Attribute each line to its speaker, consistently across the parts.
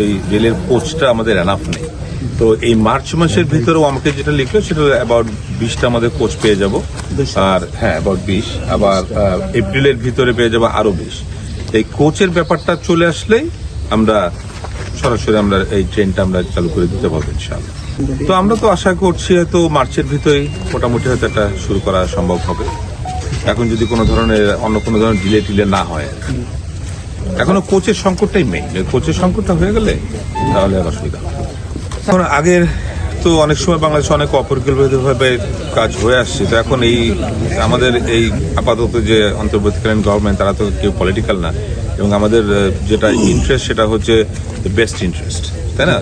Speaker 1: এই রেলের কোচটা আমাদের এনাফ নেই। তো এই মার্চ মাসের ভিতরেও আমাকে যেটা লিখলো সেটা অ্যাবাউট বিশটা আমাদের কোচ পেয়ে যাব। আর হ্যাঁ অ্যাবাউট বিশ। আবার এপ্রিলের ভিতরে পেয়ে যাব আরও বিশ। এই কোচের ব্যাপারটা চলে আসলেই আমরা সরাসরি আমরা এই ট্রেনটা আমরা চালু করে দিতে পারব ইনশাআল্লাহ। তো আমরা তো আশা করছি হয়তো মার্চের ভিতরেই মোটামুটি হয়তো একটা শুরু করা সম্ভব হবে। এখন যদি কোনো ধরনের অন্য কোনো ধরনের ডিলে টিলে না হয়। এখনও কোচের সংকটটাই মেইন কোচের সংকটটা হয়ে গেলে, তাহলে আর অসুবিধা এখন আগের তো অনেক সময় বাংলাদেশে অনেক অপরিকল্পিতভাবে কাজ হয়ে আসছে। তো এখন এই, আমাদের এই আপাতত যে অন্তর্বর্তীকালীন গভর্নমেন্ট তারা তো কেউ পলিটিক্যাল না। এবং আমাদের যেটা ইন্টারেস্ট সেটা হচ্ছে বেস্ট ইন্টারেস্ট তাই না?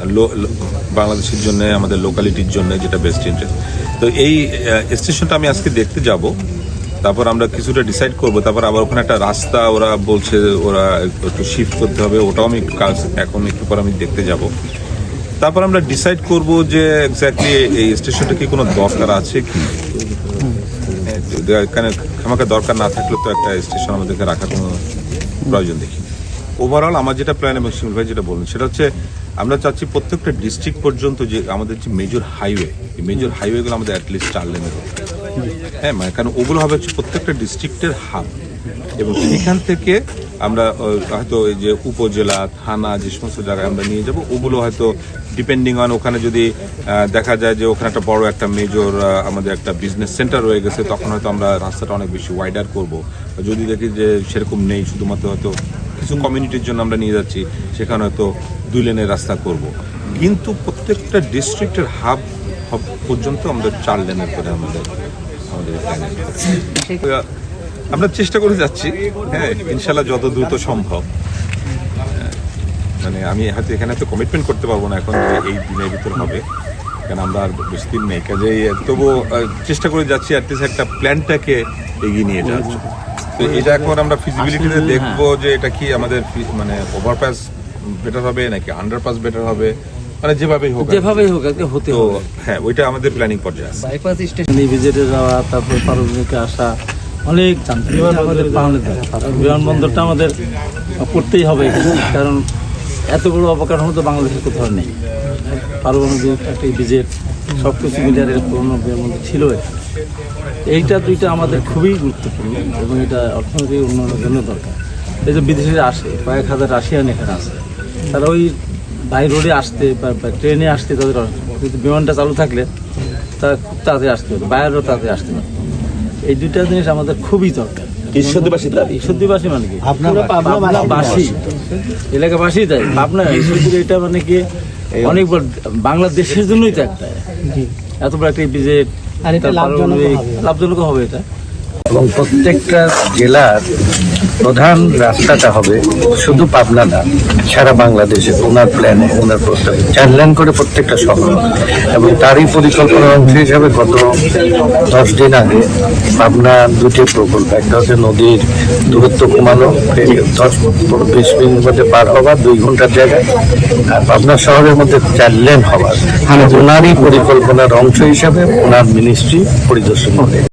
Speaker 1: বাংলাদেশের জন্য, আমাদের লোকালিটির জন্য যেটা বেস্ট ইন্টারেস্ট তো এই স্টেশনটা আমি আজকে দেখতে যাব। তারপর আমরা কিছুটা ডিসাইড করব। তারপর আবার ওখানে একটা রাস্তা, ওরা বলছে ওরা একটু শিফট করতে হবে, ওটাও আমি কাজ এখন একটু পর আমি দেখতে যাব। তারপর আমরা ডিসাইড করব যে এক্স্যাক্টলি এই স্টেশনটা কি কোনো দরকার আছে কি? এখানে আমাকে দরকার না থাকলে তো একটা স্টেশন আমাদেরকে রাখার কোনো প্রয়োজন দেখি। ওভারঅল আমার যেটা প্ল্যান এবং শিমুল ভাই যেটা বললেন, সেটা হচ্ছে আমরা চাচ্ছি প্রত্যেকটা ডিস্ট্রিক্ট পর্যন্ত যে আমাদের যে মেজর হাইওয়ে এই মেজর হাইওয়েগুলো আমাদের অ্যাটলিস্ট চার লেনের হ্যাঁ মানে কারণ ওগুলো হবে হচ্ছে প্রত্যেকটা ডিস্ট্রিক্টের হাব এবং সেখান থেকে আমরা হয়তো এই যে উপজেলা, থানা, যে সমস্ত জায়গায় আমরা নিয়ে যাব, ওগুলো হয়তো ডিপেন্ডিং অন ওখানে যদি দেখা যায় যে ওখানে একটা বড় একটা মেজর আমাদের একটা বিজনেস সেন্টার রয়ে গেছে, তখন হয়তো আমরা রাস্তাটা অনেক বেশি ওয়াইডার করব। যদি দেখি যে সেরকম নেই, শুধুমাত্র হয়তো কিছু কমিউনিটির জন্য আমরা নিয়ে যাচ্ছি সেখানে হয়তো দুই লেনের রাস্তা করব। কিন্তু প্রত্যেকটা ডিস্ট্রিক্টের হাব হাব পর্যন্ত আমাদের চার লেনের করে আমাদের আমাদের আমরা চেষ্টা করে যাচ্ছি হ্যাঁ ইনশাল্লাহ যত দ্রুত সম্ভব। মানে আমি হয়তো এখানে তো কমিটমেন্ট করতে পারব না এখন যে এই দিনের ভিতর হবে। কারণ আমরা আর বেশি দিন নেই। কাজেই তবুও চেষ্টা করে যাচ্ছি অ্যাটলিস্ট একটা প্ল্যানটাকে এগিয়ে নিয়ে যাওয়ার জন্য। তো এটা এখন আমরা ফিজিবিলিটিতে দেখব যে এটা কি আমাদের মানে ওভারপাস বেটার হবে নাকি আন্ডারপাস বেটার হবে? মানে যেভাবেই হোক আর কি।
Speaker 2: যেভাবেই হোক আজকে হতে হবে।
Speaker 1: হ্যাঁ ওইটা আমাদের প্ল্যানিং পর্যায়ে আছে।
Speaker 2: বাইপাস স্টেশন ভিজিটে যাওয়া তারপর পারভূমিকে আসা অনেক বিমানবন্দরটা আমাদের করতেই হবে। কারণ এত বড় অবকাঠামো তো বাংলাদেশের কোথাও নেই। পারমাণবিক একটা ভিজিট সব কিছু মিলিয়ে পুরোনো বিমানবন্দর ছিল এটা। এইটা দুইটা আমাদের খুবই গুরুত্বপূর্ণ এবং এটা অর্থনৈতিক উন্নয়নের জন্য দরকার। এই যে বিদেশিরা আসে কয়েক হাজার রাশিয়ান এখানে আসে তারা ওই বাই রোডে আসতে বা ট্রেনে আসতে তাদের কিন্তু বিমানটা চালু থাকলে তারা খুব তাড়াতাড়ি আসতে পারবে বাইরেও তাড়াতাড়ি আসতে পারবে। এই দুইটা জিনিস আমাদের খুবই দরকার।
Speaker 3: ঈশ্বরদীবাসী দাবি
Speaker 2: ঈশ্বরদীবাসী মানে কি? পুরো পাবনাবাসী এলাকাবাসী তাই। পাবনা ঈশ্বরদীর এটা মানে কি? অনেক বাংলাদেশের জন্যই তো একটা। এত বড় একটা বিজেট লাভজনক হবে এটা।
Speaker 3: এবং প্রত্যেকটা জেলার প্রধান রাস্তাটা হবে শুধু পাবনা না সারা বাংলাদেশে ওনার প্ল্যানে ওনার প্রস্তাবে। চার লেন করে প্রত্যেকটা শহর। এবং তারই পরিকল্পনার অংশ হিসাবে গত দশ দিন আগে পাবনা দুটি প্রকল্প একটা হচ্ছে নদীর দূরত্ব কমানো দশ বিশ মিনিট মধ্যে পার হওয়া দুই ঘণ্টার জায়গায় আর পাবনা শহরের মধ্যে চার লেন হওয়ার ওনারই পরিকল্পনার অংশ হিসাবে ওনার মিনিস্ট্রি পরিদর্শন করে।